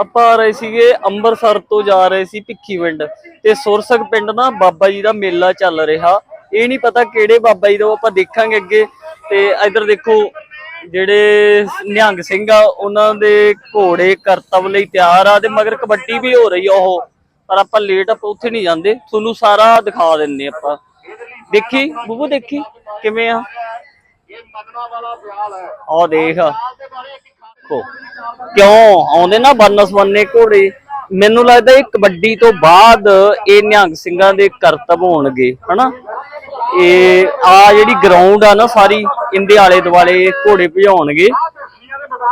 ਆਪਾਂ ਆ ਰਹੇ ਸੀਗੇ ਅੰਮ੍ਰਿਤਸਰ ਤੋਂ ਜਾ ਰਹੇ ਸੀ ਭਿੱਖੀ ਪਿੰਡ ਤੇ ਸੁਰਸਕ ਪਿੰਡ ਨਾ ਬਾਬਾ ਜੀ ਦਾ ਮੇਲਾ ਚੱਲ ਰਿਹਾ। ਇਹ ਨਹੀਂ ਪਤਾ ਕਿਹੜੇ ਬਾਬਾ ਜੀ ਦਾ, ਉਹ ਆਪਾਂ ਦੇਖਾਂਗੇ ਅੱਗੇ। ਤੇ ਇੱਧਰ ਦੇਖੋ ਜਿਹੜੇ ਨਿਹੰਗ ਸਿੰਘ ਆ, ਉਹਨਾਂ ਦੇ ਘੋੜੇ ਕਰਤਵ ਲਈ ਤਿਆਰ ਆ ਤੇ ਮਗਰ ਕਬੱਡੀ ਵੀ ਹੋ ਰਹੀ ਆ ਉਹ। ਪਰ ਆਪਾਂ ਲੇਟ ਆਪਾਂ ਉੱਥੇ ਨਹੀਂ ਜਾਂਦੇ। ਤੁਹਾਨੂੰ ਸਾਰਾ ਦਿਖਾ ਦਿੰਨੇ ਆਪਾਂ। ਦੇਖੀ? ਬੂਬੂ ਦੇਖੀ? ਕਿਵੇਂ ਆ? ਆਹ ਦੇਖ। ਦੇਖੋ। ਕਿਉਂ? ਆਉਂਦੇ ਨਾ ਬਨਸਵੰਨੇ ਘੋੜੇ। ਮੈਨੂੰ ਲੱਗਦਾ ਇਹ ਕਬੱਡੀ ਤੋਂ ਬਾਅਦ ਇਹ ਨਿਹੰਗ ਸਿੰਘਾਂ ਦੇ ਕਰਤਬ ਹੋਣਗੇ, ਹਨਾ? ਇਹ ਆ ਜਿਹੜੀ ਗਰਾਊਂਡ ਆ ਨਾ ਸਾਰੀ ਇੰਦੇ ਆਲੇ ਦੁਆਲੇ ਘੋੜੇ ਭਜਾਉਣਗੇ।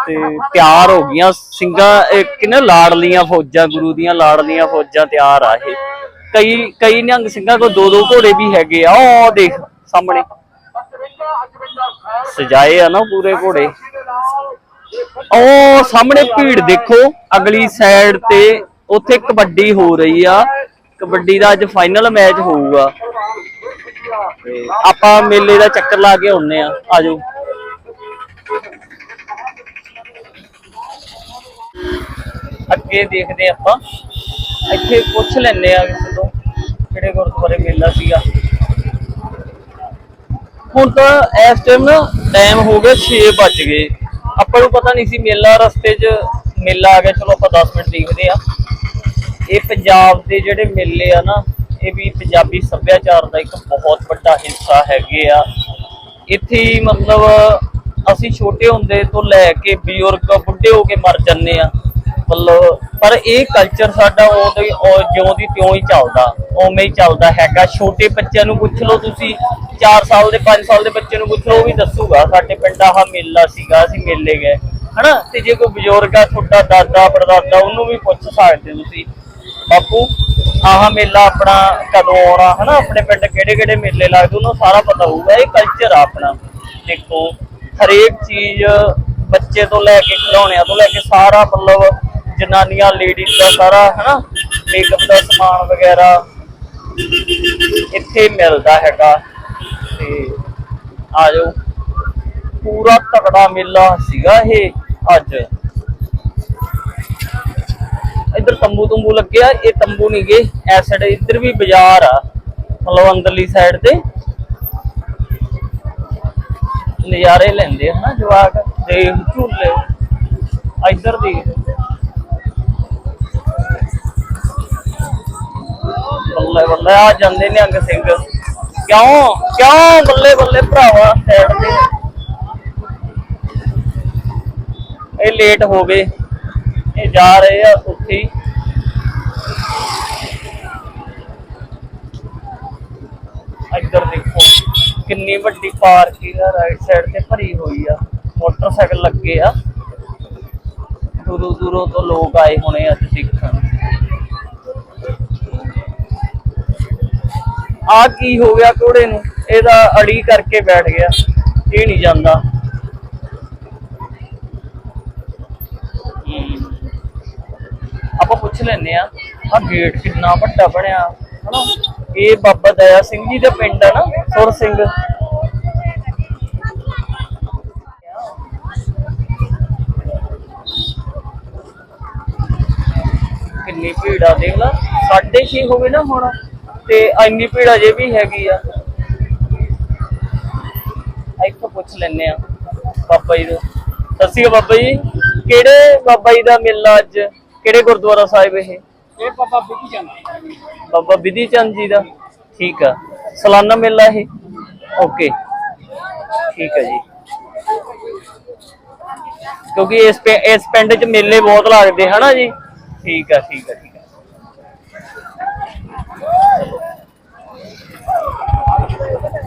ਤੇ ਤਿਆਰ ਹੋ ਗਈਆਂ ਸਿੰਘਾਂ, ਇਹ ਕਿਨੇ ਲਾੜਲੀਆਂ ਫੌਜਾਂ, ਗੁਰੂ ਦੀਆਂ ਲਾੜਲੀਆਂ ਫੌਜਾਂ ਤਿਆਰ ਆ ਇਹ। ਕਈ ਕਈ ਨਿਹੰਗ ਸਿੰਘਾਂ ਕੋਲ ਦੋ ਦੋ ਘੋੜੇ ਵੀ ਹੈਗੇ ਆ, ਉਹ ਦੇਖ ਸਾਹਮਣੇ। ਸਜਾਏ ਆ ਨਾ ਪੂਰੇ ਘੋੜੇ। ਉਹ ਸਾਹਮਣੇ ਭੀੜ ਦੇਖੋ, ਅਗਲੀ ਸਾਈਡ ਤੇ ਉੱਥੇ ਕਬੱਡੀ ਹੋ ਰਹੀ ਆ। ਕਬੱਡੀ ਦਾ ਅੱਜ ਫਾਈਨਲ ਮੈਚ ਹੋਊਗਾ। ਤੇ ਆਪਾਂ ਮੇਲੇ ਦਾ ਚੱਕਰ ਲਾ ਕੇ ਆਉਨੇ ਆ ਆਜੋ। ਅੱਗੇ ਦੇਖਦੇ ਆਪਾਂ। ਇੱਥੇ ਪੁੱਛ ਲੈਨੇ ਆ ਕਿਸੇ ਤੋਂ ਕਿਹੜੇ ਗੁਰਦੁਆਰੇ ਮੇਲਾ ਸੀਗਾ। ਹੁਣ ਤਾਂ ਇਸ ਟਾਈਮ ਨਾ ਟਾਈਮ ਹੋ ਗਿਆ 6 ਵੱਜ ਗਏ। ਆਪਾਂ ਨੂੰ ਪਤਾ ਨਹੀਂ ਸੀ, ਮੇਲਾ ਰਸਤੇ 'ਚ ਮੇਲਾ ਆ ਗਿਆ। ਚਲੋ ਆਪਾਂ 10 ਮਿੰਟ ਦੇਖਦੇ ਆ ਇਹ ਪੰਜਾਬ ਦੇ ਜਿਹੜੇ ਮੇਲੇ ਆ ਨਾ, ਇਹ ਵੀ ਪੰਜਾਬੀ ਸੱਭਿਆਚਾਰ ਦਾ ਇੱਕ ਬਹੁਤ ਵੱਡਾ ਹਿੱਸਾ ਹੈਗੇ ਆ। ਇੱਥੇ ਮਤਲਬ ਅਸੀਂ ਛੋਟੇ ਹੁੰਦੇ ਤੋਂ ਲੈ ਕੇ ਬਜ਼ੁਰਗ, ਬੁੱਢੇ ਹੋ ਕੇ ਮਰ ਜੰਨੇ ਆ। ਮਤਲਬ, ਪਰ ਇਹ ਕਲਚਰ ਸਾਡਾ ਉਦੋਂ ਹੀ ਜਿਉਂ ਦੀ ਤਿਉਂ ਹੀ ਚੱਲਦਾ, ਉਵੇਂ ਹੀ ਚੱਲਦਾ ਹੈਗਾ। ਛੋਟੇ ਬੱਚਿਆਂ ਨੂੰ ਪੁੱਛ ਲਓ ਤੁਸੀਂ 4 ਸਾਲ ਦੇ 5 ਸਾਲ ਦੇ ਬੱਚੇ ਨੂੰ ਪੁੱਛੋ, ਉਹ ਵੀ ਦੱਸੂਗਾ, ਸਾਡੇ ਪਿੰਡ ਆਹ ਮੇਲਾ ਸੀਗਾ, ਅਸੀਂ ਮੇਲੇ ਗਏ। ਹਨਾ? ਤੇ ਜੇ ਕੋਈ ਬਜ਼ੁਰਗ ਆ ਤੁਹਾਡਾ ਦਾਦਾ, ਪੜਦਾਦਾ, ਉਹਨੂੰ ਵੀ ਪੁੱਛ ਸਕਦੇ ਤੁਸੀਂ। ਬਾਪੂ, ਆਹ ਮੇਲਾ ਆਪਣਾ ਕਦੋਂ ਆਉਣਾ? ਹਨਾ? ਆਪਣੇ ਪਿੰਡ ਕਿਹੜੇ ਕਿਹੜੇ ਮੇਲੇ ਲੱਗਦੇ? ਉਹਨੂੰ ਸਾਰਾ ਪਤਾ ਹੋਊਗਾ। ਇਹ ਕਲਚਰ ਆ ਆਪਣਾ। ਦੇਖੋ, ਹਰੇਕ ਚੀਜ਼ ਬੱਚੇ ਤੋਂ ਲੈ ਕੇ, ਖਿਡੌਣਿਆਂ ਤੋਂ ਲੈ ਕੇ, ਸਾਰਾ ਮਤਲਬ ਜਨਾਨੀਆਂ ਲੇਡੀਜ਼ ਦਾ ਸਾਰਾ, ਹਨਾ? ਮੇਕਅਪ ਦਾ ਸਮਾਨ ਵਗੈਰਾ ਇੱਥੇ ਮਿਲਦਾ ਹੈਗਾ। ਆ ਜਾਓ ਪੂਰਾ ਤਕੜਾ ਮੇਲਾ ਸੀਗਾ ਇਹ ਅੱਜ। ਇੱਧਰ ਤੰਬੂ ਤੰਬੂ ਲੱਗਿਆ ਇਹ ਤੰਬੂ ਨਹੀਂ ਗਏ ਐ ਸਾਈਡ ਇੱਧਰ ਵੀ ਬਾਜ਼ਾਰ ਆ, ਮਤਲਬ ਅੰਦਰਲੀ ਸਾਈਡ ਤੇ। ਨਜ਼ਾਰੇ ਲੈਂਦੇ ਹਨਾ ਜਵਾਕ ਤੇ ਝੂਲੇ। ਇੱਧਰ ਦੀ ਬੱਲੇ ਬੱਲੇ ਆ ਜਾਂਦੇ ਨੇ ਅੰਗ ਸਿੰਘ। ਕਿਉਂ? ਕਿਉਂ ਬੱਲੇ ਬੱਲੇ ਭਰਾਵਾ ਸਾਈਡ ਤੇ? ਇਹ ਲੇਟ ਹੋ ਗਏ। ਇਹ ਜਾ ਰਹੇ ਆ ਉੱਥੇ ਇੱਧਰ ਦੇਖੋ, ਕਿੰਨੀ ਵੱਡੀ ਪਾਰਕਿੰਗ ਆ ਰਾਈਟ ਸਾਈਡ ਤੇ ਭਰੀ ਹੋਈ ਆ। ਮੋਟਰਸਾਈਕਲ ਲੱਗੇ ਆ। ਦੂਰੋਂ ਦੂਰੋਂ ਤੋਂ ਲੋਕ ਆਏ ਹੋਣੇ ਅੱਜ ਦੇਖਣ। ਆ ਕੀ ਹੋ ਗਿਆ ਘੋੜੇ ਨੂੰ? ਇਹਦਾ ਅੜੀ ਕਰਕੇ ਬੈਠ ਗਿਆ। ਇਹ ਨਹੀਂ ਜਾਂਦਾ। ਆਪਾਂ ਪੁੱਛ ਲੈਨੇ ਆ ਆ ਗੇਟ ਕਿੰਨਾ ਵੱਡਾ ਬਣਿਆ, ਹਨਾ? ਇਹ ਬਾਬਾ ਦਇਆ ਸਿੰਘ ਜੀ ਦਾ ਪਿੰਡ ਆ ਨਾ, ਸੁਰ ਸਿੰਘ। ਕਿੰਨੀ ਭੀੜ ਆ, ਦੇਖ ਲਾ। ਸਾਢੇ ਛੇ ਹੋ ਨਾ ਹੁਣ। ਤੇ ਇੰਨੀ ਭੀੜ ਅਜੇ ਵੀ ਹੈਗੀ ਆ। ਇੱਥੋਂ ਪੁੱਛ ਲੈਨੇ ਆ ਬਾਬਾ ਜੀ ਤੋਂ ਸਤਿ ਸ਼੍ਰੀ ਅਕਾਲ ਬਾਬਾ ਜੀ। ਕਿਹੜੇ ਬਾਬਾ ਜੀ ਦਾ ਮੇਲਾ ਅੱਜ? ਕਿਹੜੇ ਗੁਰਦੁਆਰਾ ਸਾਹਿਬ ਇਹ? ਬਾਬਾ ਵਿਧੀ ਚੰਦ ਜੀ ਦਾ। ਠੀਕ ਆ। ਸਾਲਾਨਾ ਮੇਲਾ ਇਹ? ਓਕੇ। ਠੀਕ ਹੈ ਜੀ। ਕਿਉਂਕਿ ਇਸ ਪਿੰਡ 'ਚ ਮੇਲੇ ਬਹੁਤ ਲੱਗਦੇ ਹਨਾ ਜੀ? ਠੀਕ ਆ ਠੀਕ ਆ ਠੀਕ ਆ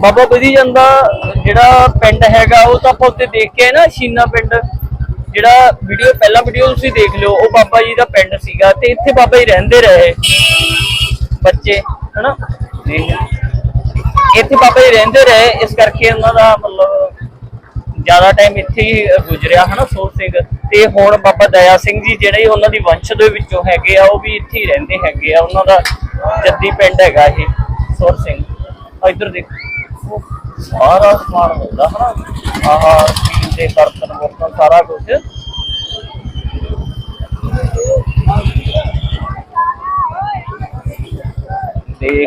ਬਾਬਾ ਵਿਧੀ ਜਾਂਦਾ ਜਿਹੜਾ ਪਿੰਡ ਹੈਗਾ, ਉਹ ਤਾਂ ਆਪਾਂ ਉੱਤੇ ਦੇਖ ਕੇ ਆਏ ਨਾ, ਸ਼ੀਨਾ ਪਿੰਡ। ਜਿਹੜਾ ਵੀਡੀਓ ਪਹਿਲਾ ਵੀਡੀਓ ਤੁਸੀਂ ਦੇਖ ਲਿਓ, ਉਹ ਬਾਬਾ ਜੀ ਦਾ ਪਿੰਡ ਸੀਗਾ ਤੇ ਇੱਥੇ ਬਾਬਾ ਜੀ ਰਹਿੰਦੇ ਰਹੇ। ਬੱਚੇ, ਹਨਾ? ਇੱਥੇ ਬਾਬਾ ਜੀ ਰਹਿੰਦੇ ਰਹੇ, ਇਸ ਕਰਕੇ ਉਹਨਾਂ ਦਾ ਮਤਲਬ ਜ਼ਿਆਦਾ ਟਾਈਮ ਇੱਥੇ ਹੀ ਗੁਜ਼ਰਿਆ, ਹਨਾ ਸੋਹ ਸਿੰਘ। ਤੇ ਹੁਣ ਬਾਬਾ ਦਇਆ ਸਿੰਘ ਜੀ ਜਿਹੜੇ ਉਹਨਾਂ ਦੀ ਵੰਸ਼ ਦੇ ਵਿੱਚੋਂ ਹੈਗੇ ਆ, ਉਹ ਵੀ ਇੱਥੇ ਹੀ ਰਹਿੰਦੇ ਹੈਗੇ ਆ। ਉਹਨਾਂ ਦਾ ਜੱਦੀ ਪਿੰਡ ਹੈਗਾ ਇਹ ਸੋਹ ਸਿੰਘ। ਆ ਇੱਧਰ ਦੇਖੋ। ਸਾਰਾ ਸਮਾਨ ਮਿਲਦਾ ਹਨਾ। ਆਹ ਸਟੀਲ ਦੇ ਬਰਤਨ ਬਰਤਨ ਸਾਰਾ ਕੁਝ ਤੇ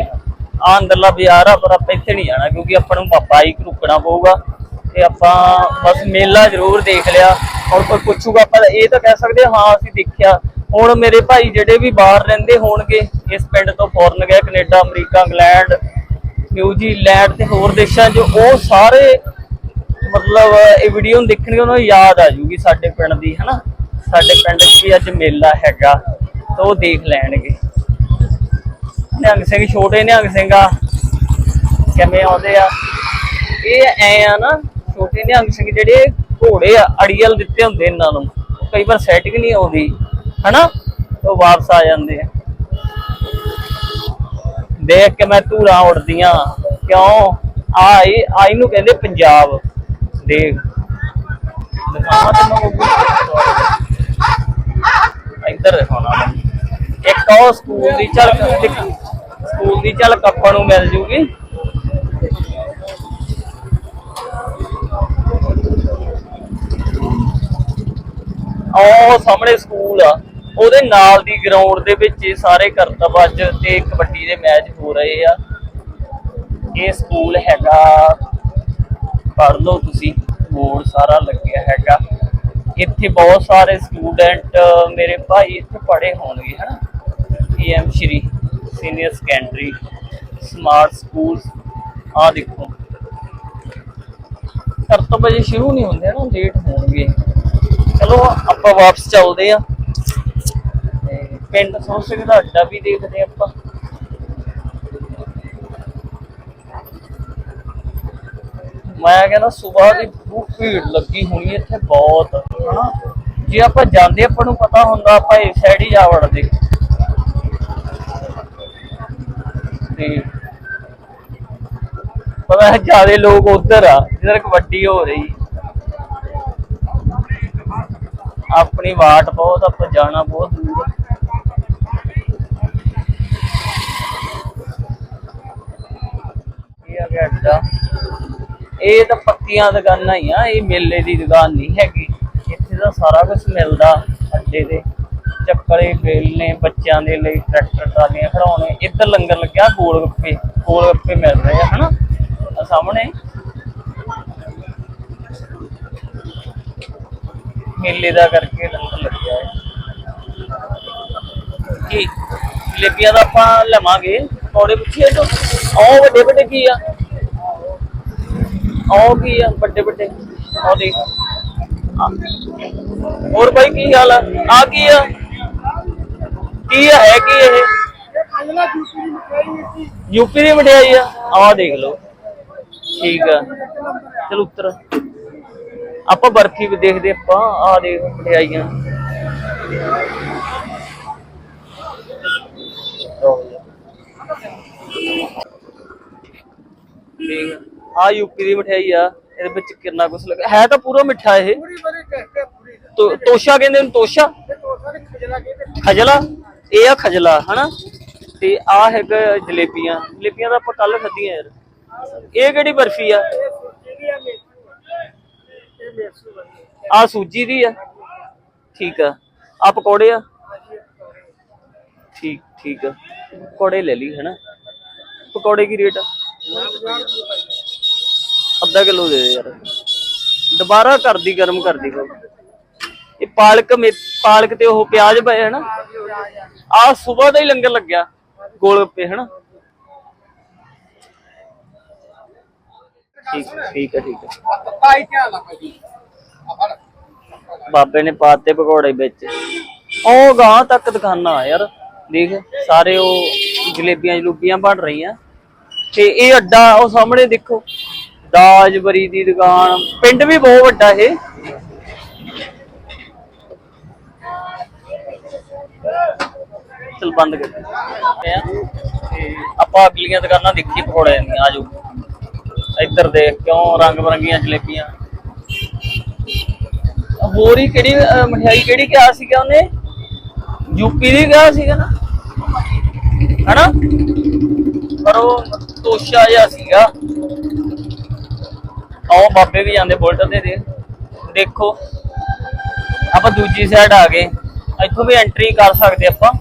ਆ ਅੰਦਰਲਾ ਬਾਜ਼ਾਰ ਆ, ਪਰ ਆਪਾਂ ਇੱਥੇ ਨਹੀਂ ਜਾਣਾ, ਕਿਉਂਕਿ ਆਪਾਂ ਨੂੰ ਪਾਪਾ ਹੀ ਰੁਕਣਾ ਪਊਗਾ। ਤੇ ਆਪਾਂ ਬਸ ਮੇਲਾ ਜ਼ਰੂਰ ਦੇਖ ਲਿਆ। ਔਰ ਕੋਈ ਪੁੱਛੂਗਾ, ਆਪਾਂ ਇਹ ਤਾਂ ਕਹਿ ਸਕਦੇ ਹਾਂ, ਅਸੀਂ ਦੇਖਿਆ। ਹੁਣ ਮੇਰੇ ਭਾਈ ਜਿਹੜੇ ਵੀ ਬਾਹਰ ਰਹਿੰਦੇ ਹੋਣਗੇ, ਇਸ ਪਿੰਡ ਤੋਂ ਫੋਰਨ ਗਏ, ਕੈਨੇਡਾ, ਅਮਰੀਕਾ, ਇੰਗਲੈਂਡ ਨਿਊਜ਼ੀਲੈਂਡ ਤੇ ਹੋਰ ਦੇਸ਼ਾਂ 'ਚ ਉਹ ਸਾਰੇ ਮਤਲਬ ਇਹ ਵੀਡੀਓ ਨੂੰ ਦੇਖਣਗੇ, ਉਹਨਾਂ ਨੂੰ ਯਾਦ ਆ ਜੂਗੀ ਸਾਡੇ ਪਿੰਡ ਦੀ, ਹਨਾ? ਸਾਡੇ ਪਿੰਡ 'ਚ ਵੀ ਅੱਜ ਮੇਲਾ ਹੈਗਾ, ਤਾਂ ਉਹ ਦੇਖ ਲੈਣਗੇ। ਨਿਹੰਗ ਸਿੰਘ ਛੋਟੇ ਨਿਹੰਗ ਸਿੰਘ ਆ ਕਿਵੇਂ ਆਉਂਦੇ ਆ। ਇਹ ਐ ਆ ਨਾ, ਛੋਟੇ ਨਿਹੰਗ ਸਿੰਘ ਜਿਹੜੇ ਘੋੜੇ ਆ, ਅੜੀਅਲ ਦਿੱਤੇ ਹੁੰਦੇ ਇਹਨਾਂ ਨੂੰ। ਕਈ ਵਾਰ ਸੈਟਿੰਗ ਨਹੀਂ ਆਉਂਦੀ, ਹਨਾ? ਉਹ ਵਾਪਸ ਆ ਜਾਂਦੇ ਆ। ਦੇਖ ਕੇ ਮੈਂ ਧੂਰਾਂ ਉੱਡਦੀਆਂ। ਕਿਉਂ? ਆ ਇਹ ਆ ਕਹਿੰਦੇ ਪੰਜਾਬ। ਦੇਖ। ਇੱਧਰ ਦਿਖਾਉਣਾ ਇੱਕ ਉਹ ਸਕੂਲ ਦੀ ਝਲਕ ਸਕੂਲ ਦੀ ਝਲਕ ਆਪਾਂ ਨੂੰ ਮਿਲ ਜੂਗੀ। ਉਹ ਸਾਹਮਣੇ ਸਕੂਲ ਆ। ਉਹਦੇ ਨਾਲ ਦੀ ਗਰਾਊਂਡ ਦੇ ਵਿੱਚ ਇਹ ਸਾਰੇ ਕਰਤਬ ਅੱਜ ਤੇ ਕਬੱਡੀ ਦੇ ਮੈਚ ਹੋ ਰਹੇ ਆ। ਇਹ ਸਕੂਲ ਹੈਗਾ, ਪੜ੍ਹ ਲਓ ਤੁਸੀਂ, ਬੋਰਡ ਸਾਰਾ ਲੱਗਿਆ ਹੈਗਾ। ਇੱਥੇ ਬਹੁਤ ਸਾਰੇ ਸਟੂਡੈਂਟ ਮੇਰੇ ਭਾਈ ਇੱਥੇ ਪੜ੍ਹੇ ਹੋਣਗੇ, ਹਨਾ? AM Shri senior secondary smart school ਆ ਦੇਖੋ। ਕਰਤਬ ਅਜੇ ਸ਼ੁਰੂ ਨਹੀਂ ਹੁੰਦੇ ਨਾ ਲੇਟ ਹੋਣਗੇ। ਚਲੋ, ਆਪਾਂ ਵਾਪਸ ਚੱਲਦੇ ਆ। ਪਿੰਡ ਸੋਹ ਸਿੰਘ ਦਾ ਅੱਡਾ ਵੀ ਦੇਖਦੇ ਆਪਾਂ। ਮੈਂ ਕਹਿੰਦਾ ਸਵੇਰ ਦੀ ਬਹੁਤ ਭੀੜ ਲੱਗੀ ਹੋਣੀ ਇੱਥੇ ਬਹੁਤ, ਹਨਾ? ਜੇ ਆਪਾਂ ਜਾਂਦੇ ਆਪਾਂ ਨੂੰ ਪਤਾ ਹੁੰਦਾ ਆਪਾਂ ਇਸ ਸਾਈਡ ਹੀ ਜਾ ਵੜਦੇ। ਤੇ ਪਤਾ ਹੈ ਜਿਆਦੇ ਲੋਕ ਉਧਰ ਆ ਜਿੱਧਰ ਕਬੱਡੀ ਹੋ ਰਹੀ। ਆਪਣੀ ਵਾਟ ਬਹੁਤ, ਆਪਾਂ ਜਾਣਾ ਬਹੁਤ ਦੂਰ। ਆ। ਇਹ ਆ ਇਹ ਤਾਂ ਪੱਕੀਆਂ ਦੁਕਾਨਾਂ ਹੀ ਆ, ਇਹ ਮੇਲੇ ਦੀ ਦੁਕਾਨ ਨਹੀਂ ਹੈਗੀ। ਇੱਥੇ ਤਾਂ ਸਾਰਾ ਕੁਝ ਮਿਲਦਾ, ਅੱਡੇ ਤੇ। ਚੱਕਲੇ ਵੇਲਨੇ ਬੱਚਿਆਂ ਦੇ ਲਈ, ਟਰੈਕਟਰ ਟਰਾਲੀਆਂ ਖੜਾਉਣੇ। ਇੱਧਰ ਲੰਗਰ ਲੱਗਿਆ, ਗੋਲ ਗੱਪੇ ਗੋਲ ਗੱਪੇ ਮਿਲ ਰਹੇ ਆ, ਹਨਾ? ਆਹ ਸਾਹਮਣੇ। ਮੇਲੇ ਦਾ ਕਰਕੇ ਲੰਗਰ ਲੱਗਿਆ ਹੈ। ਕੀ, ਜਲੇਬੀਆਂ ਦਾ ਆਪਾਂ ਲਵਾਂਗੇ। ਥੋੜੇ ਪੁੱਛੀਏ ਤੋਂ? ਉਹ ਵੱਡੇ ਵੱਡੇ ਕੀ ਆ? ਉਹ ਕੀ ਆ? ਵੱਡੇ ਵੱਡੇ। ਉਹ ਦੇਖ। ਹੋਰ ਭਾਈ ਕੀ ਹਾਲ ਆ? ਆ ਕੀ ਆ? ਕੀ ਆ? ਹੈ ਕੀ ਇਹ? ਯੂਪੀ ਦੀ ਮਠਿਆਈ ਆ। ਆਹ ਦੇਖ ਲਓ। ਠੀਕ ਆ। ਚਲ ਉੱਤਰ। ਆਪਾਂ ਬਰਫੀ ਵੀ ਦੇਖਦੇ ਆਪਾਂ ਆਹ ਦੇਖ ਮਠਿਆਈਆਂ ਦੇਖ ਆ ਯੂਪੀ ਦੀ ਮਠਿਆਈ ਆ ਇਹਦੇ ਵਿੱਚ ਕਿੰਨਾ ਕੁਛ ਲੱਗਾ। ਹੈ ਤਾਂ ਪੂਰਾ ਮਿੱਠਾ ਇਹ। ਪੂਰੀ ਬੜੀ ਟੈਸਟ ਹੈ ਪੂਰੀ ਤੋ- ਤੋਸ਼ਾ ਕਹਿੰਦੇ ਨੇ ਤੋਸ਼ਾ? ਤੇ ਖਜਲਾ ਇਹ ਆ ਖਜਲਾ ਹਨਾ? ਤੇ ਆ ਹੈਗਾ ਜਲੇਬੀਆਂ। ਜਲੇਬੀਆਂ ਤਾਂ ਆਪਾਂ ਕੱਲ ਖਾਧੀਆਂ ਯਾਰ। ਇਹ ਕਿਹੜੀ ਬਰਫੀ ਆ? ਇਹ ਸੂਜੀ ਦੀ ਆ ਮੇਸੂ ਆ। ਇਹ ਮੇਸੂ ਬਣੀ ਆ। ਸੂਜੀ ਦੀ ਆ? ਠੀਕ ਆ। ਆ ਪਕੌੜੇ ਆ? ਠੀਕ ਠੀਕ ਆ। ਪਕੌੜੇ ਲੈ ਲਈ ਹਨਾ? ਪਕੌੜੇ ਕੀ ਰੇਟ ਆ? ਅੱਧਾ ਕਿਲੋ ਦੇ ਦੇ ਯਾਰ। ਦੁਬਾਰਾ ਕਰਦੀ, ਗਰਮ ਕਰਦੀ ਕੋ ਇਹ ਪਾਲਕ ਪਾਲਕ ਤੇ ਉਹ ਪਿਆਜ਼ ਪਏ ਹਨਾ। ਆ ਸਵੇਰ ਦਾ ਹੀ ਲੰਗਰ ਲੱਗਿਆ, ਗੋਲ ਗੱਪੇ, ਹਨਾ। ਠੀਕ ਠੀਕ ਹੈ ਠੀਕ ਹੈ। ਬਾਬੇ ਨੇ ਪਾਤੇ ਪਕੌੜੇ ਵਿੱਚ। ਉਹ ਗਾਂ ਤੱਕ ਦੁਕਾਨਾਂ ਯਾਰ। ਦੇਖ, ਸਾਰੇ ਉਹ ਜਲੇਬੀਆਂ ਜਲੂਬੀਆਂ ਬਣ ਰਹੀਆਂ। ਤੇ ਇਹ ਅੱਡਾ ਉਹ ਸਾਹਮਣੇ ਦੇਖੋ। ਦਾਜਬਰੀ ਦੀ ਦੁਕਾਨ। ਪਿੰਡ ਵੀ ਬਹੁਤ ਵੱਡਾ ਇਹ। ਚਲ ਬੰਦ ਕਰ। ਤੇ ਆਪਾਂ ਅਗਲੀਆਂ ਦੁਕਾਨਾਂ ਦੇਖੀ ਪਕੌੜੇ ਦੀਆਂ ਆਜੋ। ਇੱਧਰ ਦੇਖ ਕਿਉਂ ਰੰਗ ਬਰੰਗੀਆਂ ਜਲੇਬੀਆਂ। ਹੋਰ ਹੀ ਕਿਹੜੀ ਮਠਿਆਈ ਕਿਹੜੀ ਕਿਹਾ ਸੀਗਾ ਉਹਨੇ? ਯੂਪੀ ਦੀ ਕਿਹਾ ਸੀਗਾ ਨਾ। ਹਨਾ? ਪਰ ਉਹ ਤੋਸ਼ਾ ਜਿਹਾ ਸੀਗਾ। ਆਓ ਬਾਬੇ ਵੀ ਜਾਂਦੇ ਬੁਲਟ ਤੇ ਦੇ ਦੇਖੋ। ਆਪਾਂ ਦੂਜੀ ਸਾਈਡ ਆ ਗਏ। ਇੱਥੋਂ ਵੀ ਐਂਟਰੀ ਕਰ ਸਕਦੇ ਆਪਾਂ।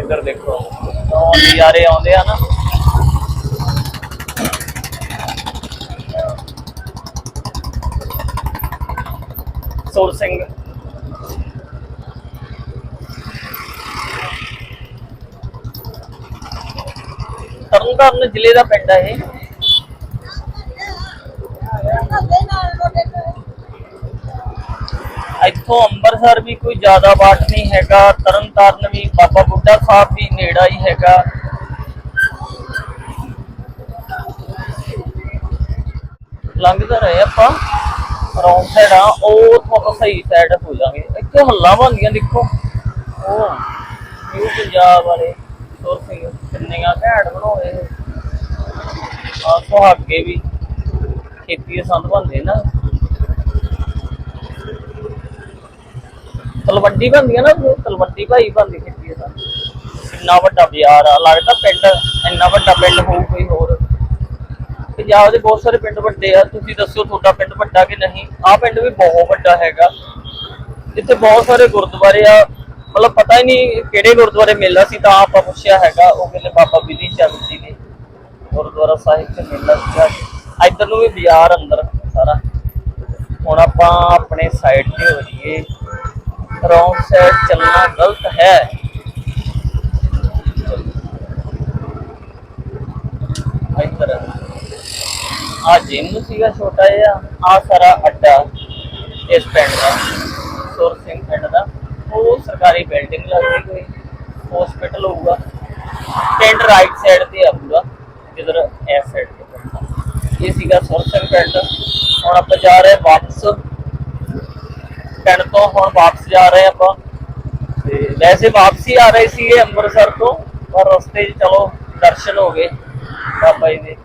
ਇੱਧਰ ਦੇਖੋ। ਉਹ ਨਜ਼ਾਰੇ ਆਉਂਦੇ ਆ ਨਾ। ਸੁਰ ਸਿੰਘ। ਤਰਨਤਾਰਨ ਜ਼ਿਲ੍ਹੇ ਦਾ ਪਿੰਡ ਹੈ ਇਹ। ਇੱਥੋਂ ਅੰਮ੍ਰਿਤਸਰ ਵੀ ਕੋਈ ਜ਼ਿਆਦਾ ਬਾਟ ਨਹੀਂ ਹੈਗਾ, ਤਰਨਤਾਰਨ ਵੀ, ਬਾਬਾ ਬੁੱਢਾ ਸਾਹਿਬ ਵੀ ਨੇੜਾ ਹੀ ਹੈਗਾ। ਲੰਘਦੇ ਰਹੇ ਆਪਾਂ ਰੌਂਗ ਸਾਈਡ ਆ, ਉਹ ਤੁਹਾਨੂੰ ਸਹੀ ਸਾਈਡ ਹੋ ਜਾਵਾਂਗੇ। ਇੱਥੇ ਹੱਲਾ ਬੰਦੀਆਂ ਦੇਖੋ। ਉਹ ਨਿਊ ਪੰਜਾਬ ਵਾਲੇ, ਸੁਰ ਸਿੰਘ, ਕਿੰਨੀਆਂ ਘੈਂਟ ਬਣਾਉਂਦੇ ਆ ਸੁਹਾਗੇ ਵੀ, ਖੇਤੀ ਦੇ ਸੰਦ ਬਣਦੇ ਨਾ। ਤਲਵੰਡੀ ਬਣਦੀਆਂ ਨਾ, ਉਹ ਤਲਵੰਡੀ ਭਾਈ ਬਣਦੀ ਖੇਤੀ ਦੇ ਸੰਦ ਇੰਨਾ ਵੱਡਾ ਬਾਜ਼ਾਰ ਆ, ਲੱਗਦਾ ਪਿੰਡ, ਇੰਨਾ ਵੱਡਾ ਪਿੰਡ ਹੋਊ ਕੋਈ ਹੋਰ। ਪੰਜਾਬ ਦੇ ਬਹੁਤ ਸਾਰੇ ਪਿੰਡ ਵੱਡੇ ਆ, ਤੁਸੀਂ ਦੱਸੋ ਤੁਹਾਡਾ ਪਿੰਡ ਵੱਡਾ ਕਿ ਨਹੀਂ? ਆਹ ਪਿੰਡ ਵੀ ਬਹੁਤ ਵੱਡਾ ਹੈਗਾ। ਇੱਥੇ ਬਹੁਤ ਸਾਰੇ ਗੁਰਦੁਆਰੇ ਆ। ਮਤਲਬ ਪਤਾ ਹੀ ਨਹੀਂ ਕਿਹੜੇ ਗੁਰਦੁਆਰੇ ਮੇਲਾ ਸੀ ਤਾਂ ਆਪਾਂ ਪੁੱਛਿਆ ਹੈਗਾ, ਉਹ ਕਹਿੰਦੇ ਬਾਬਾ ਬਿਧੀ ਚੰਦ ਜੀ ਨੇ ਗੁਰਦੁਆਰਾ ਸਾਹਿਬ ਤੇ ਮੇਲਾ ਸੀਗਾ। ਇੱਧਰ ਨੂੰ ਵੀ ਬਾਜ਼ਾਰ ਅੰਦਰ ਸਾਰਾ। ਹੁਣ ਆਪਾਂ ਆਪਣੇ ਸਾਈਡ ਤੇ ਹੋ ਜਾਈਏ। ਰੌਂਗ ਸਾਈਡ ਚੱਲਣਾ ਗਲਤ ਹੈ। ਆ ਜਿਮ ਸੀਗਾ ਛੋਟਾ ਜਿਹਾ ਆ ਸਾਰਾ ਅੱਡਾ ਇਸ ਪਿੰਡ ਦਾ, ਸੁਰ ਸਿੰਘ ਪਿੰਡ ਦਾ। ਉਹ ਸਰਕਾਰੀ ਬਿਲਡਿੰਗ ਲੱਗਦੀ ਕੋਈ ਹਸਪੀਟਲ ਹੋਊਗਾ। ਪਿੰਡ ਰਾਈਟ ਸਾਈਡ ਤੇ ਆਊਗਾ, ਜਿੱਧਰ ਇਸ ਸਾਈਡ ਤੇ। ਇਹ ਸੀਗਾ ਸੁਰ ਸਿੰਘ ਪਿੰਡ। ਹੁਣ ਆਪਾਂ ਜਾ ਰਹੇ ਵਾਪਸ ਪਿੰਡ ਤੋਂ ਹੁਣ ਵਾਪਸ ਜਾ ਰਹੇ ਆਪਾਂ। ਤੇ ਵੈਸੇ ਵਾਪਸੀ ਆ ਰਹੇ ਸੀਗੇ ਅੰਮ੍ਰਿਤਸਰ ਤੋਂ, ਪਰ ਰਸਤੇ 'ਚ ਚਲੋ ਦਰਸ਼ਨ ਹੋ ਗਏ ਬਾਬਾ ਜੀ ਦੇ।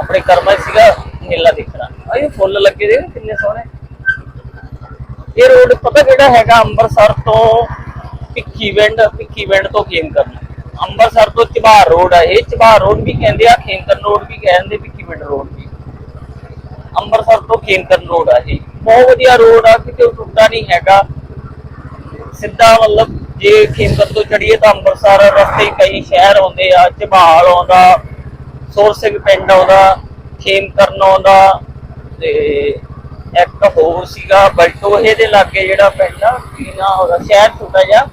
ਆਪਣੇ ਕਰਮਾਂ 'ਚ ਸੀਗਾ ਮੇਲਾ ਦੇਖਣਾ। ਆ ਇਹ ਫੁੱਲ ਲੱਗੇ ਦੇ ਕਿੰਨੇ ਸੋਹਣੇ। ਇਹ ਰੋਡ ਪਤਾ ਕਿਹੜਾ ਹੈਗਾ ਅੰਮ੍ਰਿਤਸਰ ਤੋਂ ਭਿੱਖੀਵਿੰਡ ਭਿੱਖੀਵਿੰਡ ਤੋਂ ਖੇਮਕਰਨ। ਅੰਮ੍ਰਿਤਸਰ ਤੋਂ ਚਬਾਰ ਰੋਡ ਆ ਇਹ। ਚਬਾਰ ਰੋਡ ਵੀ ਕਹਿੰਦੇ ਆ, ਖੇਮਕਰਨ ਰੋਡ ਵੀ ਕਹਿੰਦੇ ਭਿੱਖੀਵਿੰਡ ਰੋਡ। ਅੰਮ੍ਰਿਤਸਰ ਤੋਂ ਖੇਮਕਰਨ ਰੋਡ ਆ ਜੀ ਬਹੁਤ ਵਧੀਆ ਰੋਡ ਆ, ਕਿਤੇ ਟੁੱਟਾ ਨਹੀਂ ਹੈਗਾ। ਸਿੱਧਾ ਮਤਲਬ ਜੇ ਖੇਮਕਰਨ ਤੋਂ ਚੜੀਏ ਤਾਂ ਅੰਮ੍ਰਿਤਸਰ ਰਸਤੇ ਕਈ ਸ਼ਹਿਰ ਆਉਂਦੇ ਆ, ਝਬਾਲ ਆਉਂਦਾ ਸੋਰ ਸਿੰਘ ਪਿੰਡ ਆਉਂਦਾ, ਖੇਮਕਰਨ ਆਉਂਦਾ, ਤੇ ਇੱਕ ਹੋਰ ਸੀਗਾ ਬਲਟੋਹੇ ਦੇ ਲਾਗੇ ਜਿਹੜਾ ਪਿੰਡ ਆ, ਕੀ ਉਹਦਾ, ਸ਼ਹਿਰ ਛੋਟਾ ਜਿਹਾ,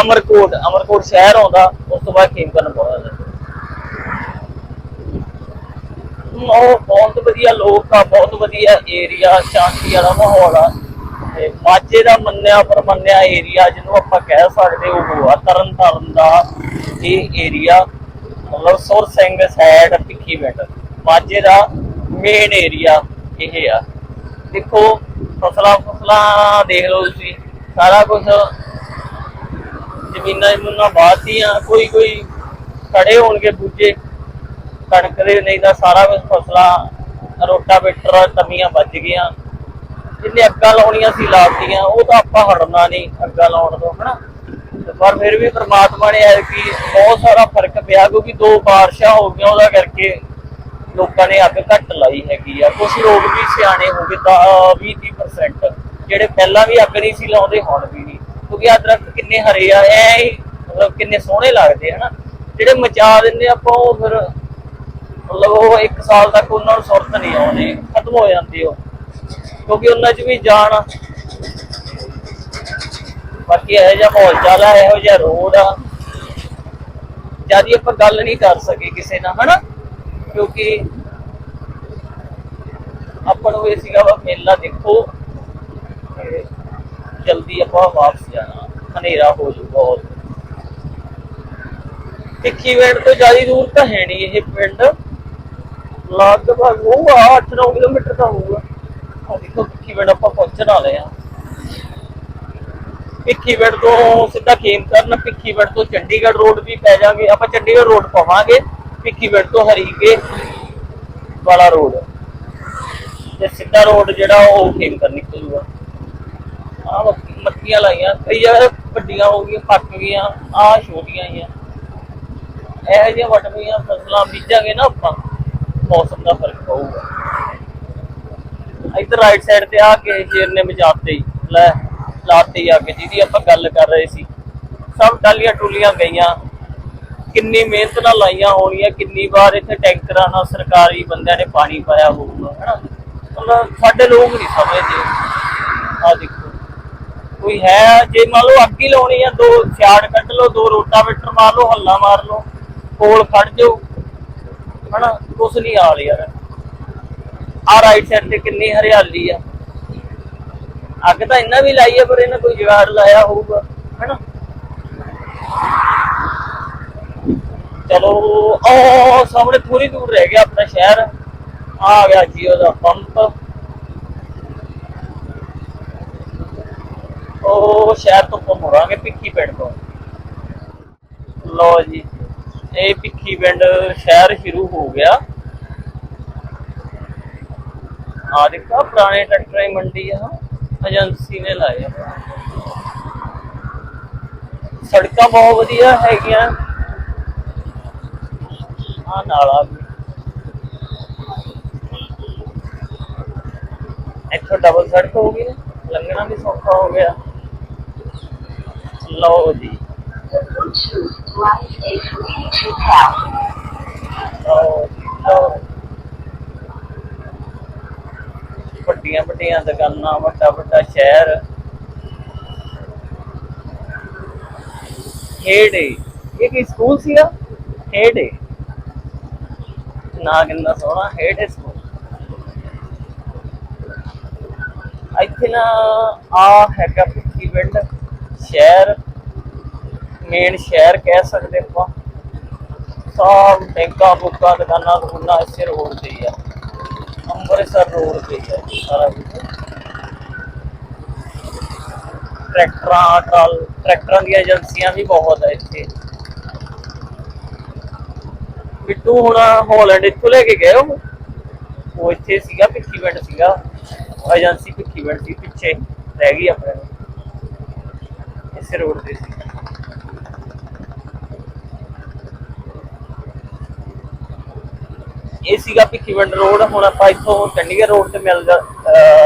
ਅਮਰਕੋਟ ਅਮਰਕੋਟ ਸ਼ਹਿਰ ਆਉਂਦਾ, ਉਸ ਤੋਂ ਬਾਅਦ ਖੇਮਕਰਨ ਪਹੁੰਚਦਾ ਉਹ ਬਹੁਤ ਵਧੀਆ ਲੋਕ ਆ, ਬਹੁਤ ਵਧੀਆ ਏਰੀਆ ਸ਼ਾਂਤੀ ਵਾਲਾ ਮਾਹੌਲ ਆ। ਤੇ ਮਾਝੇ ਦਾ ਮੰਨਿਆ ਪਰਮੰਨਿਆ ਏਰੀਆ ਜਿਹਨੂੰ ਆਪਾਂ ਕਹਿ ਸਕਦੇ ਉਹ ਆ ਤਰਨ ਤਾਰਨ ਦਾ ਇਹ ਏਰੀਆ ਮਤਲਬ ਸੁਰ ਸਿੰਘ ਸਾਈਡ ਭਿੱਖੀ ਪਿੰਡ ਮਾਝੇ ਦਾ ਮੇਨ ਏਰੀਆ ਇਹ ਆ। ਦੇਖੋ, ਫਸਲਾਂ ਫਸਲਾਂ ਦੇਖ ਲਓ ਤੁਸੀਂ, ਸਾਰਾ ਕੁਝ ਜ਼ਮੀਨਾਂ ਜਮੂਨਾਂ ਬਾਤੀਆਂ ਕੋਈ ਕੋਈ ਖੜੇ ਹੋਣਗੇ ਬੂਝੇ ਕਣਕ ਦੇ ਨਹੀਂ ਤਾਂ ਸਾਰਾ ਕੁਝ ਫਸਲਾਂ, ਰੋਟਾ, ਬੇਟਰ, ਤਮੀਆਂ ਵੱਜ ਗਈਆਂ। ਜਿੰਨੇ ਅੱਗਾਂ ਲਾਉਣੀਆਂ ਸੀ ਲਾਤੀਆਂ, ਉਹ ਤਾਂ ਆਪਾਂ ਹਟਣਾ ਨਹੀਂ ਅੱਗਾਂ ਲਾਉਣ ਤੋਂ, ਹਨਾ? ਪਰ ਫਿਰ ਵੀ ਪ੍ਰਮਾਤਮਾ ਨੇ ਐ ਕਿ ਬਹੁਤ ਸਾਰਾ ਫ਼ਰਕ ਪਿਆ, ਕਿਉਂਕਿ ਦੋ ਬਾਰਿਸ਼ਾਂ ਹੋ ਗਈਆਂ, ਉਹਦਾ ਕਰਕੇ ਲੋਕਾਂ ਨੇ ਅੱਗ ਘੱਟ ਲਾਈ ਹੈਗੀ ਆ। ਕੁਝ ਲੋਕ ਵੀ ਸਿਆਣੇ ਹੋ ਗਏ, ਤਾਂ 20-30% ਜਿਹੜੇ ਪਹਿਲਾਂ ਵੀ ਅੱਗ ਨਹੀਂ ਸੀ ਲਾਉਂਦੇ, ਹੁਣ ਵੀ ਨਹੀਂ। ਕਿਉਂਕਿ ਆ ਦਰਖਤ ਕਿੰਨੇ ਹਰੇ ਆ, ਐ ਮਤਲਬ ਕਿੰਨੇ ਸੋਹਣੇ ਲੱਗਦੇ ਹਨਾ? ਜਿਹੜੇ ਮਚਾ ਦਿੰਦੇ ਆਪਾਂ, ਉਹ ਫਿਰ ਮਤਲਬ ਉਹ 1 ਸਾਲ ਤੱਕ ਉਹਨਾਂ ਨੂੰ ਸੁਰਤ ਨਹੀਂ ਆਉਂਦੀ ਖਤਮ ਹੋ ਜਾਂਦੀ ਉਹ। ਕਿਉਂਕਿ ਉਹਨਾਂ 'ਚ ਵੀ ਜਾਨ ਆ। ਬਾਕੀ ਇਹੋ ਜਿਹਾ ਮਾਹੌਲ ਚਾਲ ਆ ਇਹੋ ਜਿਹਾ ਰੋਡ ਆ। ਜਿਆਦੀ ਆਪਾਂ ਗੱਲ ਨਹੀਂ ਕਰ ਸਕੇ ਕਿਸੇ ਨਾਲ, ਹਨਾ? ਕਿਉਂਕਿ ਆਪਾਂ ਨੂੰ ਇਹ ਸੀਗਾ ਵਾ, ਮੇਲਾ ਦੇਖੋ ਜਲਦੀ ਆਪਾਂ ਵਾਪਸ ਜਾਣਾ, ਹਨੇਰਾ ਹੋ ਜੂ ਬਹੁਤ ਟਿੱਕੀ ਵੇੜ ਤੋਂ ਜ਼ਿਆਦਾ ਦੂਰ ਤਾਂ ਹੈ ਨਹੀਂ ਇਹ ਪਿੰਡ। ਲਗਭਗ ਹੋਊਗਾ 8-9 ਕਿਲੋਮੀਟਰ ਦਾ ਹੋਊਗਾ। ਆ ਦੇਖੋ ਟਿੱਕੀ ਵੇੜ ਆਪਾਂ ਪਹੁੰਚਣ ਵਾਲੇ ਆ। ਭਿੱਖੀਵਿੰਡ ਤੋਂ ਸਿੱਧਾ ਖੇਮਕਰਨ ਭਿੱਖੀਵਿੰਡ ਤੋਂ ਚੰਡੀਗੜ੍ਹ ਰੋਡ ਵੀ ਪੈ ਜਾਾਂਗੇ। ਆਪਾਂ ਚੰਡੀਗੜ੍ਹ ਰੋਡ ਪਾਵਾਂਗੇ ਭਿੱਖੀਵਿੰਡ ਤੋਂ ਹਰੀਕੇ ਵਾਲਾ ਰੋਡ। ਤੇ ਸਿੱਧਾ ਰੋਡ ਜਿਹੜਾ ਉਹ ਖੇਮਕਰਨ ਨਿਕਲੂਗਾ। ਆ ਮੱਕੀਆਂ ਲਾਈਆਂ, ਕਈ ਜਗ੍ਹਾ ਵੱਡੀਆਂ ਹੋ ਗਈਆਂ, ਪੱਕ ਗਈਆਂ ਆ ਛੋਟੀਆਂ ਹੀ ਆ ਇਹੋ ਜਿਹੀਆਂ ਵੱਡੀਆਂ ਫਸਲਾਂ ਬੀਜਾਂਗੇ ਨਾ ਆਪਾਂ। ਮੌਸਮ ਦਾ ਫ਼ਰਕ ਪਊਗਾ। ਇੱਧਰ ਰਾਈਟ ਸਾਈਡ ਤੇ ਆ ਕੇ ਸ਼ੇਰ ਨੇ ਮਚਾਤੇ ਹੀ, ਲੈ, ਲਾਤੀ ਅੱਗ ਜਿਹਦੀ ਆਪਾਂ ਗੱਲ ਕਰ ਰਹੇ ਸੀ। ਸਭ ਟਾਲੀਆਂ ਟੁਲੀਆਂ ਗਈਆਂ। ਕਿੰਨੀ ਮਿਹਨਤ ਨਾਲ ਲਾਈਆਂ ਹੋਣੀਆਂ, ਕਿੰਨੀ ਵਾਰ ਇੱਥੇ ਟੈਂਕਰਾਂ ਨਾਲ ਸਰਕਾਰੀ ਬੰਦਿਆਂ ਨੇ ਪਾਣੀ ਪਾਇਆ ਹੋਊਗਾ, ਹੈਨਾ? ਮਤਲਬ ਸਾਡੇ ਲੋਕ ਨਹੀਂ ਸਮਝਦੇ। ਆ ਦੇਖੋ। ਕੋਈ ਹੈ, ਜੇ ਮੰਨ ਲਓ ਅੱਗ ਹੀ ਲਾਉਣੀ ਆ, ਦੋ ਛਾੜ ਕੱਢ ਲਓ, ਦੋ ਰੋਟਾਵੇਟਰ ਮਾਰ ਲਓ, ਹੱਲਾ ਮਾਰ ਲਓ, ਕੋਲ ਫੜ ਜਾਓ ਹਨਾ, ਕੁਛ ਨਹੀਂ ਹਾਲ ਯਾਰ। ਆ ਰਾਈਟ ਸਾਈਡ ਤੇ ਕਿੰਨੀ ਹਰਿਆਲੀ ਆ। ਅੱਗ ਤਾਂ ਇੰਨਾ ਵੀ ਲਾਈ ਆ, ਪਰ ਇਹਨਾਂ ਕੋਈ ਜੁਗਾੜ ਲਾਇਆ ਹੋਊਗਾ, ਹਨਾ। ਚਲੋ ਉਹ ਸਾਹਮਣੇ ਥੋੜੀ ਦੂਰ ਰਹਿ ਗਿਆ ਆਪਣਾ ਸ਼ਹਿਰ। ਆ ਗਿਆ ਜੀਓ ਦਾ ਪੰਪ। ਉਹ ਸ਼ਹਿਰ ਤੋਂ ਆਪਾਂ ਮੁੜਾਂਗੇ, ਭਿੱਖੀ ਪਿੰਡ ਤੋਂ। ਲਓ ਜੀ। ਇਹ ਭਿੱਖੀ ਪਿੰਡ ਸ਼ਹਿਰ ਸ਼ੁਰੂ ਹੋ ਗਿਆ। ਆ ਦੇਖਾ ਪੁਰਾਣੇ ਟਰੈਕਟਰਾਂ ਦੀ ਮੰਡੀ ਆ ਏਜੰਸੀ ਨੇ ਲਾਏ ਸੜਕਾਂ ਬਹੁਤ ਵਧੀਆ ਹੈਗੀਆਂ। ਆ ਨਾਲਾ ਵੀ। ਇੱਥੋਂ ਡਬਲ ਸੜਕ ਹੋ ਗਈ। ਨਾ ਲੰਘਣਾ ਵੀ ਸੌਖਾ ਹੋ ਗਿਆ। ਲਓ ਜੀ। ਲਓ ਜੀ, ਲਓ ਵੱਡੀਆਂ ਵੱਡੀਆਂ ਦੁਕਾਨਾਂ ਵੱਡਾ ਵੱਡਾ ਸ਼ਹਿਰ। ਖੇੜੇ। ਇਹ ਕੀ ਸਕੂਲ ਸੀਗਾ? ਖੇੜੇ। ਨਾ ਕਿੰਨਾ ਸੋਹਣਾ ਖੇੜੇ ਸਕੂਲ। ਇੱਥੇ ਨਾ ਆ ਹੈਗਾ ਭਿੱਖੀ ਪਿੰਡ ਸ਼ਹਿਰ। ਮੇਨ ਸ਼ਹਿਰ ਕਹਿ ਸਕਦੇ ਆਪਾਂ। ਸਭ ਬੈਂਕਾਂ ਬੁੱਕਾਂ ਦੁਕਾਨਾਂ ਦੁਕਾਨਾਂ ਇਸੇ ਰੋਡ ਤੇ ਹੀ ਆ। ਅੰਮ੍ਰਿਤਸਰ ਰੋਡ ਤੇ ਹੀ ਆ ਸਾਰਾ ਕੁਝ ਟਰੈਕਟਰਾਂ, ਟਰਾਲ, ਟਰੈਕਟਰਾਂ ਦੀਆਂ ਏਜੰਸੀਆਂ ਵੀ ਬਹੁਤ ਆ ਇੱਥੇ। ਬਿੱਟੂ ਹੁਣ ਹਾਲੈਂਡ ਇੱਥੋਂ ਲੈ ਕੇ ਗਏ ਉਹ। ਉਹ ਇੱਥੇ ਸੀਗਾ, ਭਿੱਖੀ ਪਿੰਡ ਸੀਗਾ। ਏਜੰਸੀ ਭਿੱਖੀ ਪਿੰਡ ਸੀ, ਪਿੱਛੇ ਰਹਿ ਗਈ ਆਪਣੇ। ਇਸੇ ਰੋਡ ਤੇ ਸੀ। ਇਹ ਸੀਗਾ ਭਿੱਖੀ ਪਿੰਡ ਰੋਡ, ਹੁਣ ਆਪਾਂ ਇੱਥੋਂ ਚੰਡੀਗੜ੍ਹ ਰੋਡ ਤੇ ਮਿਲ ਜਾ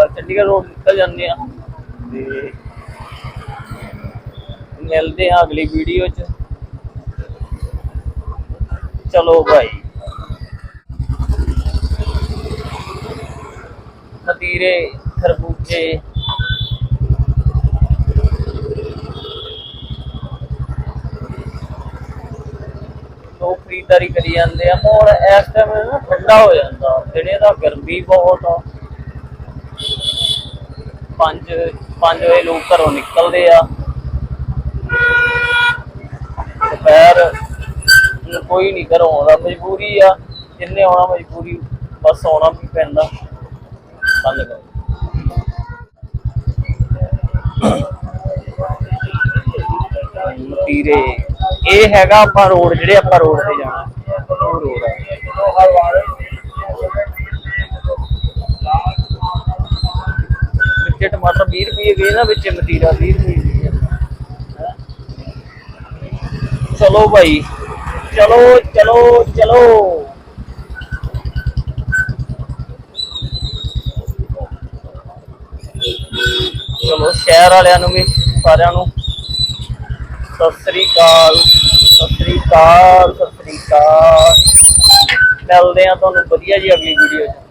ਚੰਡੀਗੜ੍ਹ ਰੋਡ ਨਿਕਲ ਜਾਂਦੇ ਆ ਤੇ ਮਿਲਦੇ ਆ ਅਗਲੀ ਵੀਡੀਓ 'ਚ। ਚਲੋ ਭਾਈ ਮਦੀਰੇ ਖਰਬੂਜੇ ਲੋਕ ਖਰੀਦਦਾਰੀ ਕਰੀ ਜਾਂਦੇ ਆ ਮੋੜ ਇਸ ਟਾਈਮ ਨਾ ਠੰਡਾ ਹੋ ਜਾਂਦਾ, ਦਿਨੇ ਦਾ ਗਰਮੀ ਬਹੁਤ ਆ। ਪੰਜ ਪੰਜ ਵਜੇ ਲੋਕ ਘਰੋਂ ਨਿਕਲਦੇ ਆ। ਦੁਪਹਿਰ ਕੋਈ ਨਹੀਂ ਘਰੋਂ ਆਉਂਦਾ, ਮਜਬੂਰੀ ਆ, ਜਿੰਨੇ ਆਉਣਾ ਮਜਬੂਰੀ, ਬਸ ਆਉਣਾ ਵੀ ਪੈਂਦਾ। ਬੰਦ ਕਰ। ਤੀਰੇ ਇਹ ਹੈਗਾ ਆਪਾਂ ਰੋਡ ਜਿਹੜੇ ਆਪਾਂ ਰੋਡ ਤੇ ਜਾਣਾ। ਉਹ ਰੋਡ ਆ ਵਿੱਚ ਟਮਾਟਰ 20 ਰੁਪਏ ਗਏ ਨਾ ਵਿੱਚ, ਮਤੀਰਾ 20 ਰੁਪਏ ਚਲੋ ਭਾਈ, ਚਲੋ ਚਲੋ ਚਲੋ। ਚਲੋ, ਸ਼ਹਿਰ ਵਾਲਿਆਂ ਨੂੰ ਵੀ, ਸਾਰਿਆਂ ਨੂੰ। ਸਤਿ ਸ੍ਰੀ ਅਕਾਲ। ਅਕਾਲ ਸਤਿ ਸ੍ਰੀ ਅਕਾਲ। ਮਿਲਦੇ ਆ ਤੁਹਾਨੂੰ ਵਧੀਆ ਜੀ ਅਗਲੀ ਵੀਡੀਓ 'ਚ।